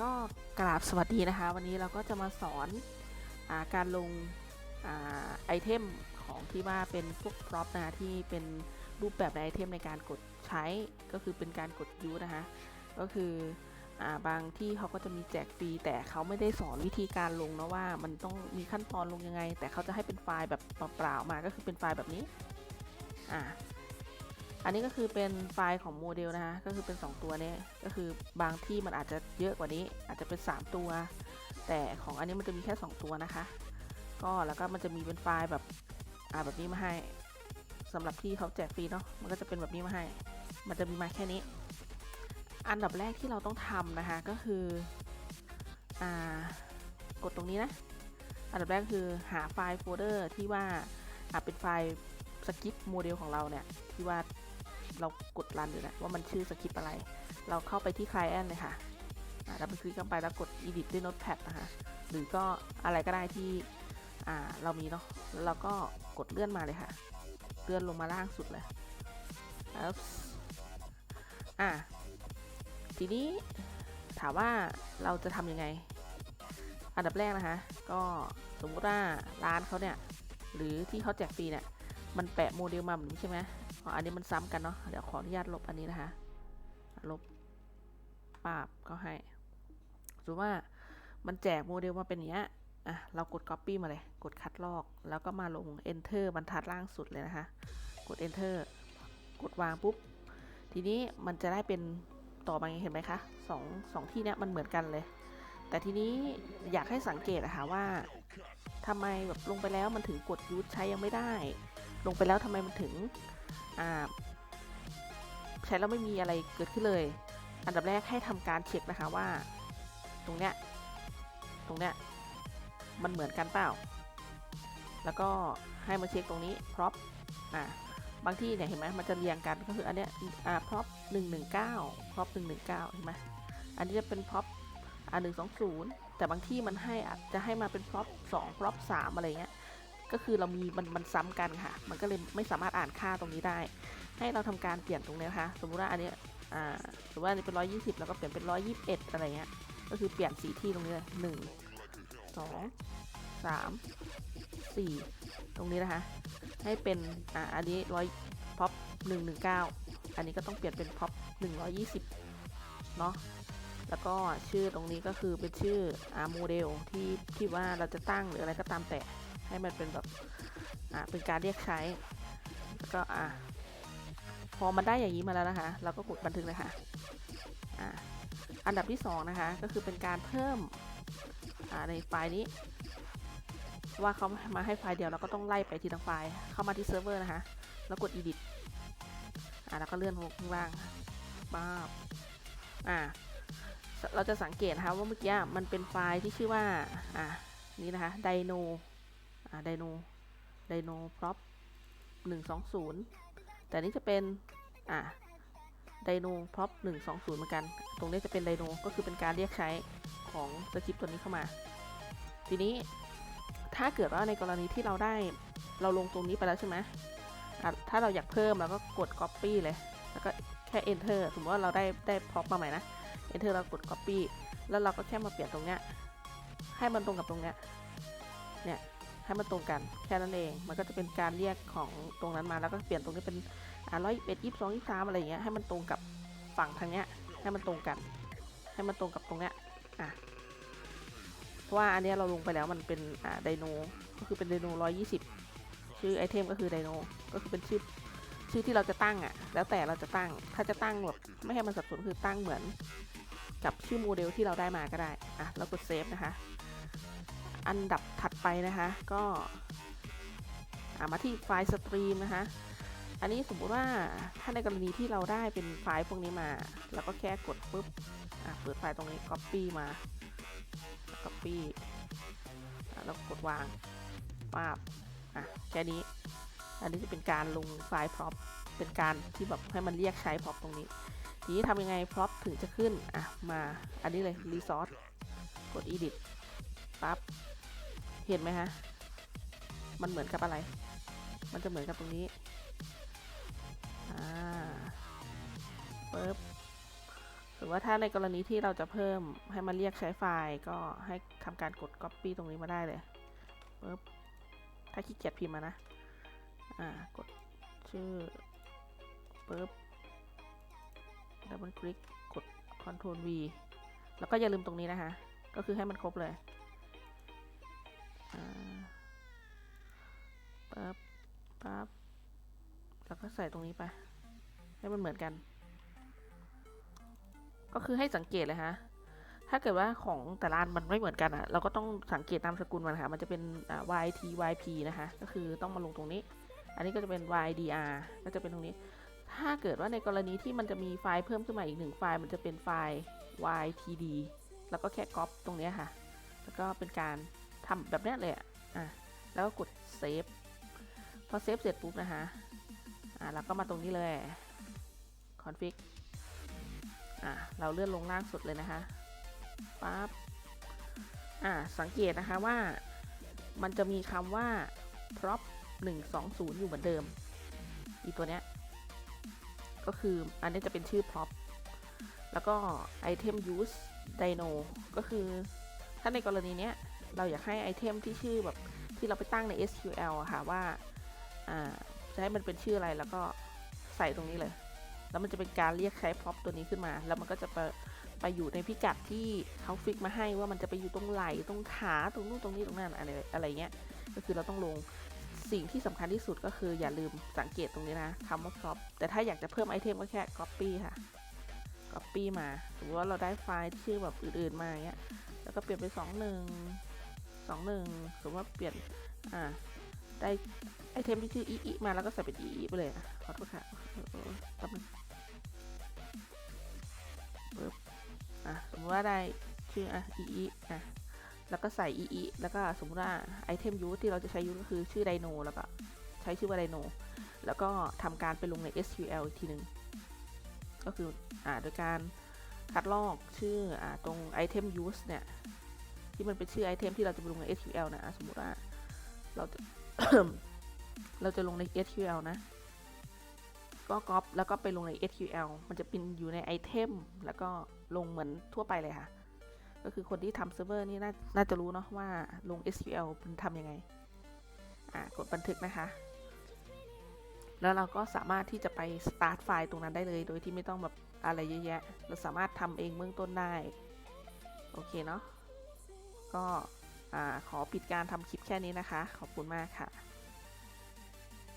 ก็กราบสวัสดีนะคะ วันนี้เราก็จะมาสอนอาการลงอไอเทมของที่ว่าเป็นพวกพร็อพนะคะที่เป็นรูปแบบไอเทมในการกดใช้ก็คือเป็นการกดยูนะคะ ก็คืออบางที่เขาก็จะมีแจกฟรีแต่เขาไม่ได้สอนวิธีการลงนะว่ามันต้องมีขั้นตอนลงยังไง แต่เขาจะให้เป็นไฟล์แบบเปล่าๆมาก็คือเป็นไฟล์แบบนี้อ่า อันนี้ก็คือเป็นไฟล์ของโมเดลนะคะ ก็คือเป็น 2 ตัวนี้ก็คือบางที่มันอาจจะเยอะกว่านี้ อาจจะเป็น 3 ตัว แต่ของอันนี้มันจะมีแค่ 2 ตัวนะคะ ก็แล้วก็มันจะมีเป็นไฟล์แบบอ่าแบบนี้มาให้สำหรับที่เขาแจกฟรีเนาะมันก็จะเป็นแบบนี้มาให้ มันจะมีมาแค่นี้ อันดับแรกที่เราต้องทำนะคะ ก็คืออ่ากดตรงนี้นะอันดับแรกคือหาไฟล์โฟลเดอร์ที่ว่าอ่าเป็นไฟล์สคริปโมเดลของเราเนี่ยที่ว่า เรากดรันอยู่นะว่ามันชื่อสคริปต์อะไร เราเข้าไปที่ Client เลยค่ะอ่าดับเบิลคลิกเข้าไปแล้วกด Edit ด้วย Notepad นะคะ หรือก็อะไรก็ได้ที่เรามีเนาะ แล้วเราก็กดเลื่อนมาเลยค่ะ เลื่อนลงมาล่างสุดเลยแล้วอ่าทีนี้ถามว่าเราจะทำยังไง อันดับแรกนะคะ ก็สมมติว่าร้านเขาเนี่ย หรือที่เขาแจกฟรีเนี่ย มันแปะโมเดลมาแบบนี้ใช่ไหม อันนี้มันซ้ำกันเนาะเดี๋ยวขออนุญาตลบอันนี้นะคะ ลบปาบก็ให้สมมติว่ามันแจกโมเดลมาเป็นอย่างเนี้ยอะเรากด Copy มาเลย กดคัดลอก แล้วก็มาลง Enter บรรทัดล่างสุดเลยนะคะ กด Enter กดวางปุ๊บ ทีนี้มันจะได้เป็นต่อมาอย่างนี้เห็นไหมคะสองสองที่เนี้ยมันเหมือนกันเลย แต่ทีนี้อยากให้สังเกตอะคะว่าทำไมแบบลงไปแล้วมันถึงกดยูสใช้ยังไม่ได้ ลงไปแล้วทำไมมันถึง ใช้แล้วไม่มีอะไรเกิดขึ้นเลย อันดับแรกให้ทำการเช็คนะคะว่า ตรงเนี้ย ตรงเนี้ย มันเหมือนกันเปล่า แล้วก็ให้มาเช็คตรงนี้ prop อ่าบางที่เนี่ยเห็นไหมมันจะเรียงกันก็คืออันเนี้ยอ่า prop หนึ่งหนึ่งเก้า prop หนึ่งหนึ่งเก้าเห็นไหมอันนี้จะเป็น prop อ่าหนึ่งสองศูนย์แต่บางที่มันให้อาจจะให้มาเป็น prop สอง prop สามอะไรเงี้ย ก็คือเรามีมันมันซ้ำกันค่ะ มันก็เลยไม่สามารถอ่านค่าตรงนี้ได้ ให้เราทำการเปลี่ยนตรงนี้นะคะ สมมุติว่าอันนี้อ่าสมมติว่าอันนี้เป็นร้อยยี่สิบแล้วก็เปลี่ยนเป็นร้อยยี่สิบเอ็ดอะไรเงี้ย ก็คือเปลี่ยนสีที่ตรงนี้เลยหนึ่งสองสามสี่ตรงนี้นะคะ ให้เป็นอ่าอันนี้ร้อยพ็อปหนึ่งหนึ่งเก้าอันนี้ก็ต้องเปลี่ยนเป็นพ็อปหนึ่งร้อยยี่สิบเนาะแล้วก็ชื่อตรงนี้ก็คือเป็นชื่อโมเดลที่ที่ว่าเราจะตั้งหรืออะไรก็ตามแต่ ให้มันเป็นแบบอ่าเป็นการเรียกใช้ แล้วก็อ่าพอมันได้อย่างนี้มาแล้วนะคะ เราก็กดบันทึกเลยค่ะอ่าอันดับที่สองนะคะ ก็คือเป็นการเพิ่มอ่าในไฟล์นี้ ว่าเขามาให้ไฟล์เดียวเราก็ต้องไล่ไปทีละไฟล์เข้ามาที่เซิร์ฟเวอร์นะคะ แล้วกด edit อ่าแล้วก็เลื่อนลงข้างล่างป้าบอ่าเราจะสังเกตนะคะว่าเมื่อกี้มันเป็นไฟล์ที่ชื่อว่าอ่านี่นะคะ dino ไดโนไดโนพร็อพหนึ่งสองศูนย์แต่นี่จะเป็นอ่าไดโนพร็อพหนึ่งสองศูนย์เหมือนกัน ตรงนี้จะเป็นไดโนก็คือเป็นการเรียกใช้ของสคริปต์ตัวนี้เข้ามา ทีนี้ถ้าเกิดว่าในกรณีที่เราได้เราลงตรงนี้ไปแล้วใช่ไหมถ้าเราอยากเพิ่มเราก็กด copy เลย แล้วก็แค่ enter สมมติว่าเราได้ได้พร็อพมาใหม่นะ enter เรากด copy แล้วเราก็แค่มาเปลี่ยนตรงเนี้ยให้มันตรงกับตรงเนี้ยเนี่ย ให้มันตรงกันแค่นั้นเอง มันก็จะเป็นการเรียกของตรงนั้นมาแล้วก็เปลี่ยนตรงนี้เป็นอ่าร้อยเอ็ดยี่สิบสองยี่สามอะไรอย่างเงี้ยให้มันตรงกับฝั่งทางเนี้ยให้มันตรงกัน ให้มันตรงกับตรงเนี้ยอะเพราะว่าอันเนี้ยเราลงไปแล้วมันเป็นอ่าไดโนก็คือเป็นไดโนร้อยยี่สิบชื่อไอเทมก็คือไดโนก็คือเป็นชื่อชื่อที่เราจะตั้งอะ แล้วแต่เราจะตั้ง ถ้าจะตั้งแบบไม่ให้มันสับสนคือตั้งเหมือน กับชื่อโมเดลที่เราได้มาก็ได้ อะแล้วกดเซฟนะคะ อันดับถัดไปนะคะ ก็ามาที่ไฟล์สตรีมนะคะ อันนี้สมมุติว่าถ้าในกรณีที่เราได้เป็นไฟล์พวกนี้มาเราก็แค่กดปุ๊บอะเปิดไฟล์ตรงนี้ Copy มา Copy แล้วกดวางปาบอะแค่นี้ อันนี้จะเป็นการลงไฟล์พร็อพเป็นการที่แบบให้มันเรียกใช้พร็อพตรงนี้ ทีนี้ทำยังไงพร็อพถึงจะขึ้น อะ มา อันนี้เลย Resource กด Edit ปั๊บ เห็นไหมฮะ มันเหมือนกับอะไร มันจะเหมือนกับตรงนี้ อ่าปึ๊บสมรือว่าถ้าในกรณีที่เราจะเพิ่มให้มันเรียกใช้ไฟล์ก็ให้ทำการกด copy ตรงนี้มาได้เลยปึ๊บถ้าขี้เกียจพิมพ์มานะ อ่า กดชื่อปึ๊บดับเบิลคลิกกด Ctrl V แล้วก็อย่าลืมตรงนี้นะคะ ก็คือให้มันครบเลย ปั๊บแล้วก็ใส่ตรงนี้ไป ให้มันเหมือนกัน ก็คือให้สังเกตเลยฮะ ถ้าเกิดว่าของแต่ละอันมันไม่เหมือนกันอะเราก็ต้องสังเกตนามสกุลมันค่ะ มันจะเป็น YT YP นะคะ ก็คือต้องมาลงตรงนี้ อันนี้ก็จะเป็น YDR ก็จะเป็นตรงนี้ ถ้าเกิดว่าในกรณีที่มันจะมีไฟล์เพิ่มขึ้นมาอีกหนึ่งไฟล์ มันจะเป็นไฟล์ YTD แล้วก็แค่ก๊อปตรงนี้ค่ะ แล้วก็เป็นการทำแบบนี้เลยอะอะ แล้วก็กดเซฟ พอเซฟเสร็จปุ๊บนะคะอ่าเราก็มาตรงนี้เลย config อ่าเราเลื่อนลงล่างสุดเลยนะคะปั๊บอ่าสังเกตนะคะว่ามันจะมีคำว่า prop 120 อยู่เหมือนเดิม อีตัวเนี้ย ก็คืออันนี้จะเป็นชื่อ prop แล้วก็ item use dino ก็คือ ถ้าในกรณีเนี้ย เราอยากให้ไอเทมที่ชื่อแบบที่เราไปตั้งใน SQL อะค่ะว่า อ่าจะให้มันเป็นชื่ออะไรแล้วก็ใส่ตรงนี้เลย แล้วมันจะเป็นการเรียกใช้ prop ตัวนี้ขึ้นมา แล้วมันก็จะไปไปอยู่ในพิกัดที่เขาฟิกมาให้ว่ามันจะไปอยู่ตรงไหล่ตรงขาตรงนู้นตรงนี้ตรงนั้นอะไรอะไรเงี้ยก็คือเราต้องลงสิ่งที่สำคัญที่สุดก็คืออย่าลืมสังเกตตรงนี้นะคำว่า prop แต่ถ้าอยากจะเพิ่มไอเทมก็แค่ copy ค่ะ copy มาสมมติว่าเราได้ไฟล์ชื่อแบบอื่นๆมาอย่างเงี้ยแล้วก็เปลี่ยนไปสองหนึ่งสองหนึ่งสมมติว่าเปลี่ยนอ่า ได้ไอเทมที่ชื่ออีอีมาแล้วก็ใส่เป็นอีอีไปเลยอะขอโทษค่ะแป๊บนึงปึ๊บอะสมมติว่าได้ชื่ออะอีอีอะแล้วก็ใส่อีอีแล้วก็สมมติว่าไอเทมยูที่เราจะใช้ยูก็คือชื่อไดโนแล้วก็ใช้ชื่อว่าไดโนแล้วก็ทำการไปลงใน SQL อีกทีหนึ่งก็คืออ่าโดยการคัดลอกชื่ออ่าตรงไอเทม use เนี่ยที่มันเป็นชื่อไอเทมที่เราจะไปลงใน SQL นะสมมติว่าเราจะ เราจะลงใน SQL นะ ก็ก๊อปแล้วก็ไปลงใน SQL มันจะเป็นอยู่ในไอเทมแล้วก็ลงเหมือนทั่วไปเลยค่ะ ก็คือคนที่ทำเซิร์ฟเวอร์นี่นาน่าจะรู้เนาะว่าลง SQL มันทำยังไง อ่ากดบันทึกนะคะ แล้วเราก็สามารถที่จะไป start ไฟล์ตรงนั้นได้เลย โดยที่ไม่ต้องแบบอะไรเยอะแยะ เราสามารถทำเองเบื้องต้นได้ โอเคเนาะ ก็ อขอปิดการทำคลิปแค่นี้นะคะ ขอบคุณมากค่ะ